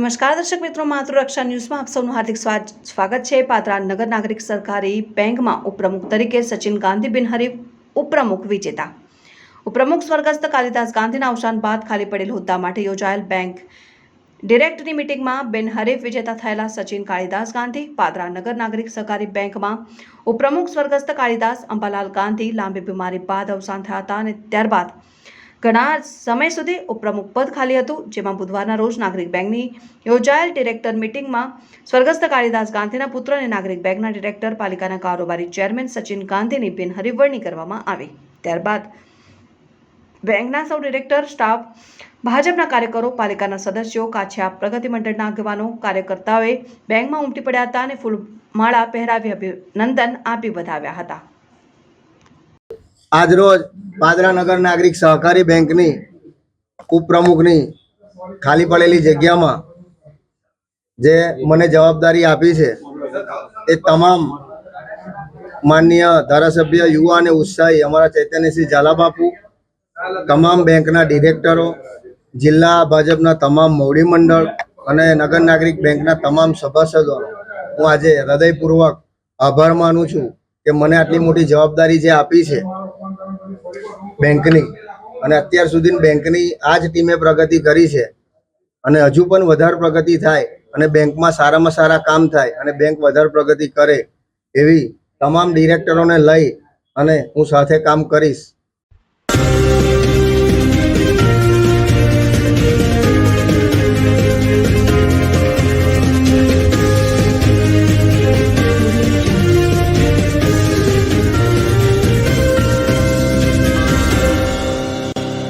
નમસ્કાર દર્શક મિત્રો, માતૃરક્ષા ન્યૂઝમાં આપ સૌનું હાર્દિક સ્વાગત છે. પાત્રા નગર નાગરિક સરકારી બેંકમાં ઉપપ્રમુખ તરીકે સચિન ગાંધી બિનહરીફ ઉપપ્રમુખ વિજેતા. ઉપપ્રમુખ સ્વર્ગસ્થ કાલિદાસ ગાંધીના અવસાન બાદ ખાલી પડેલ હોદ્દા માટે યોજાયેલ બેંક ડિરેક્ટની મિટિંગમાં બિનહરીફ વિજેતા થયેલા સચિન કાળીદાસ ગાંધી પાદરા નગર નાગરિક સહકારી બેંકમાં ઉપપ્રમુખ સ્વર્ગસ્થ કાળીદાસ અંબાલાલ ગાંધી લાંબી બીમારી બાદ અવસાન થયા હતા અને ત્યારબાદ ઘણા સમય સુધી ઉપપ્રમુખ પદ ખાલી હતું, જેમાં બુધવારના રોજ નાગરિક બેંકની યોજાયેલ ડિરેક્ટર મિટિંગમાં સ્વર્ગસ્થ કાળીદાસ ગાંધીના પુત્ર અને નાગરિક બેંકના ડિરેક્ટર, પાલિકાના કારોબારી ચેરમેન સચિન ગાંધીની બિનહરીફ કરવામાં આવી. ત્યારબાદ બેંકના સૌ ડિરેક્ટર, સ્ટાફ, ભાજપના કાર્યકરો, પાલિકાના સદસ્યો, કાછિયા પ્રગતિ મંડળના આગેવાનો, કાર્યકર્તાઓએ બેંકમાં ઉમટી પડ્યા હતા અને ફૂલમાળા પહેરાવી અભિનંદન આપી વધાવ્યા હતા. આજરોજ પાદરા નગર નાગરિક સહકારી બેંકની ઉપપ્રમુખની ખાલી પડેલી જગ્યામાં જે મને જવાબદારી આપી છે, એ તમામ માનનીય ધારાસભ્ય યુવા અને ઉત્સાહી અમારા ચૈતન્યસિંહ ઝાલાબાપુ, તમામ બેંકના ડિરેક્ટરો, જિલ્લા ભાજપના તમામ મોવડી મંડળ અને નગર નાગરિક બેંકના તમામ સભાસદોનો હું આજે હૃદયપૂર્વક આભાર માનું છું કે મને આટલી મોટી જવાબદારી જે આપી છે બેંકની. અને અત્યાર સુધી બેંકની આ જ ટીમે પ્રગતિ કરી છે. અને હજુ પણ વધારે પ્રગતિ થાય અને બેંકમાં સારામાં સારા કામ થાય અને બેંક વધારે પ્રગતિ કરે એવી તમામ ડિરેક્ટરોને લઈ અને હું સાથે કામ કરીશ.